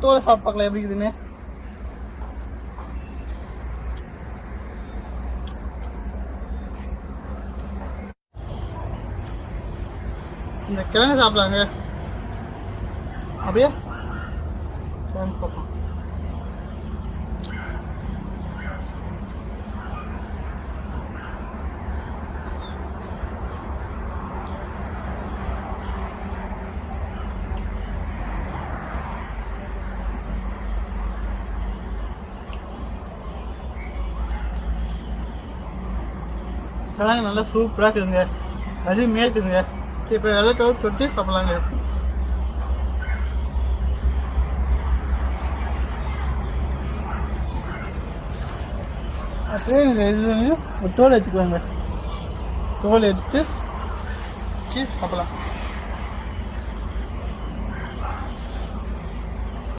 தோலை சாப்பிட்டு பார்க்கலாம் எப்படி இருக்குதுன்னு இந்த கிழங்கு சாப்பிடலாங்க அப்படியே கிழங்கு கிழங்கு நல்லா சூப்பராக இருக்குதுங்க. அருமையாக இருக்குதுங்க. இப்போ வெள்ளத்தோடு தொட்டி சாப்பிட்லாங்க. அப்படியே நீங்கள் இது வந்து ஒரு தோல் எடுத்துக்குவாங்க தோல் எடுத்து சாப்பிட்லாம் சாப்பிடலாம்.